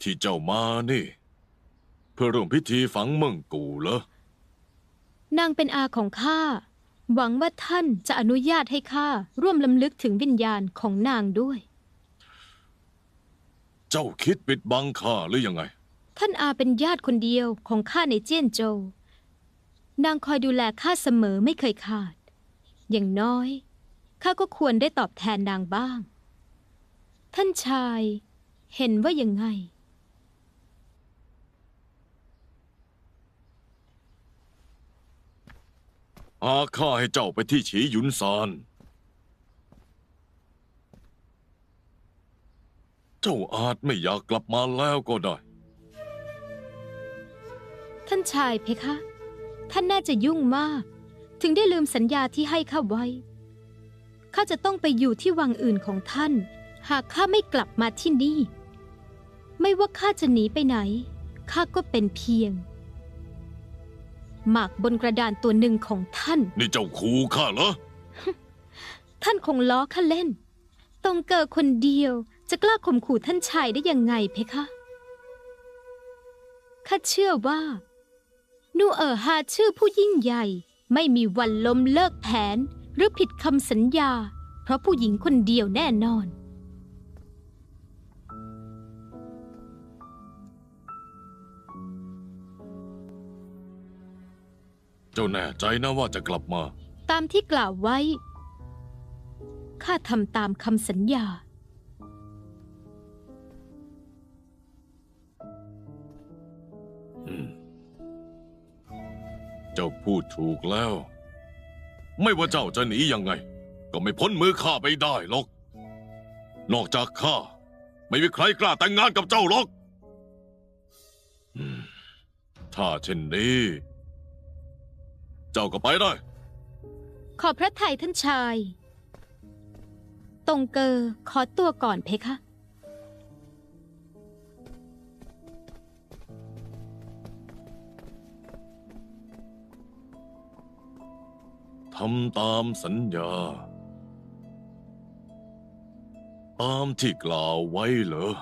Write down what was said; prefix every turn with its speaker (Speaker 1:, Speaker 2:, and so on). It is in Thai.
Speaker 1: ที่เจ้ามานี่ เพื่อร่วมพิธีฝังเมิ่งกูเหรอนา
Speaker 2: งเป็นอาของข้า หวังว่าท่านจะอนุญาตให้ข้าร่วมลำลึกถึงวิญญาณของนางด้วย
Speaker 1: เจ้าคิดปิดบังข้าหรือยังไง
Speaker 2: ท่านอาเป็นญาติคนเดียวของข้าในเจี้ยนโจว นางคอยดูแลข้าเสมอไม่เคยขาด อย่างน้อยข้าก็ควรได้ตอบแทนนางบ้างท่านชายเห็นว่ายังไง
Speaker 1: อาข้าให้เจ้าไปที่ฉีหยุนซาน เจ้าอาจไม่อยากกลับมาแล้วก็ได้
Speaker 2: ท่านชายเพคะ ท่านน่าจะยุ่งมาก ถึงได้ลืมสัญญาที่ให้ข้าไว้ ข้าจะต้องไปอยู่ที่วังอื่นของท่าน หากข้าไม่กลับมาที่นี่ ไม่ว่าข้าจะหนีไปไหน ข้าก็เป็นเพียง หมากบนกระดานตัวหนึ่งของท่าน
Speaker 1: นี่เจ้าคูข้าเหรอ
Speaker 2: ท่านคงล้อข้าเล่นตรงเกอคนเดียวจะกล้าข่มขู่ท่านชายได้ยังไงเพคะ ข้าเชื่อว่า นูเอ๋อฮาชื่อผู้ยิ่งใหญ่ ไม่มีวันล้มเลิกแผนหรือผิดคำสัญญา เพราะผู้หญิงคนเดียวแน่นอน
Speaker 1: เจ้าแน่ใจนะว่าจะกลับมา
Speaker 2: ตามที่กล่าวไว้ ข้าทำตามคำสัญญา
Speaker 1: เจ้าพูดถูกแล้ว ไม่ว่าเจ้าจะหนียังไง ก็ไม่พ้นมือข้าไปได้หรอก นอกจากข้า ไม่มีใครกล้าแต่งงานกับเจ้าหรอกอืมถ้าเช่นนี้ เจ้าก็ไปได้
Speaker 2: ขอพระไทยท่านชาย ตรงเกอขอตัวก่อนเพคะ
Speaker 1: ทำตามสัญญา ตามที่กล่าวไว้เหรอ